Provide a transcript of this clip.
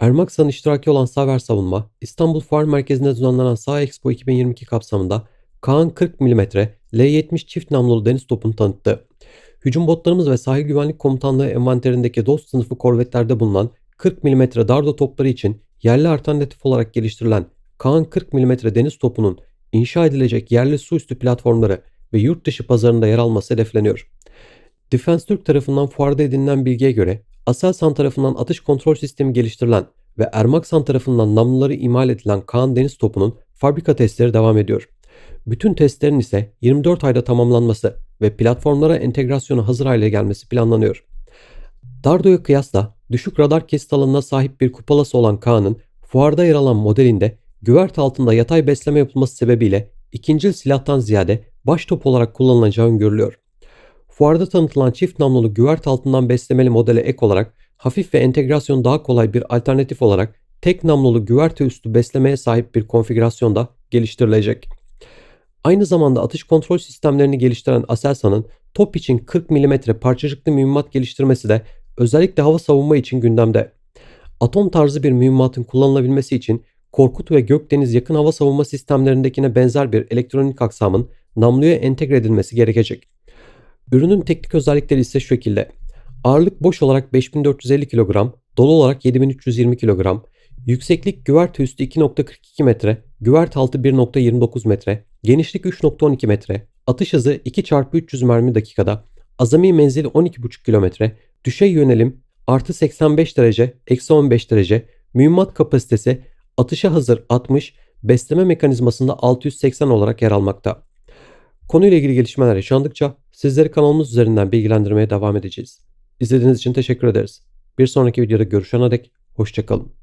Ermaksan'ın iştiraki olan Saver Savunma, İstanbul Fuar Merkezi'nde düzenlenen Sağ Expo 2022 kapsamında Kaan 40 mm L-70 çift namlulu deniz topunu tanıttı. Hücum botlarımız ve sahil güvenlik komutanlığı envanterindeki DOS sınıfı korvetlerde bulunan 40 mm dardo topları için yerli alternatif olarak geliştirilen Kaan 40 mm deniz topunun inşa edilecek yerli su üstü platformları ve yurt dışı pazarında yer alması hedefleniyor. Defense Türk tarafından fuarda edinilen bilgiye göre Aselsan tarafından atış kontrol sistemi geliştirilen ve Ermaksan tarafından namluları imal edilen Kaan Deniz Topu'nun fabrika testleri devam ediyor. Bütün testlerin ise 24 ayda tamamlanması ve platformlara entegrasyonu hazır hale gelmesi planlanıyor. Dardo'ya kıyasla düşük radar kesit alanına sahip bir kupolası olan Kaan'ın fuarda yer alan modelinde güvert altında yatay besleme yapılması sebebiyle ikincil silahtan ziyade baş top olarak kullanılacağı öngörülüyor. Fuarda tanıtılan çift namlulu güvert altından beslemeli modele ek olarak hafif ve entegrasyon daha kolay bir alternatif olarak tek namlulu güverte üstü beslemeye sahip bir konfigürasyonda geliştirilecek. Aynı zamanda atış kontrol sistemlerini geliştiren Aselsan'ın top için 40 mm parçacıklı mühimmat geliştirmesi de özellikle hava savunma için gündemde. Atom tarzı bir mühimmatın kullanılabilmesi için Korkut ve Gökdeniz yakın hava savunma sistemlerindekine benzer bir elektronik aksamın namluya entegre edilmesi gerekecek. Ürünün teknik özellikleri ise şu şekilde. Ağırlık boş olarak 5450 kilogram, dolu olarak 7320 kilogram, yükseklik güverte üstü 2.42 metre, güvert altı 1.29 metre, genişlik 3.12 metre, atış hızı 2 x 300 mermi dakikada, azami menzili 12.5 kilometre, düşey yönelim artı 85 derece, eksi 15 derece, mühimmat kapasitesi atışa hazır 60, besleme mekanizmasında 680 olarak yer almakta. Konuyla ilgili gelişmeler yaşandıkça sizleri kanalımız üzerinden bilgilendirmeye devam edeceğiz. İzlediğiniz için teşekkür ederiz. Bir sonraki videoda görüşene dek hoşçakalın.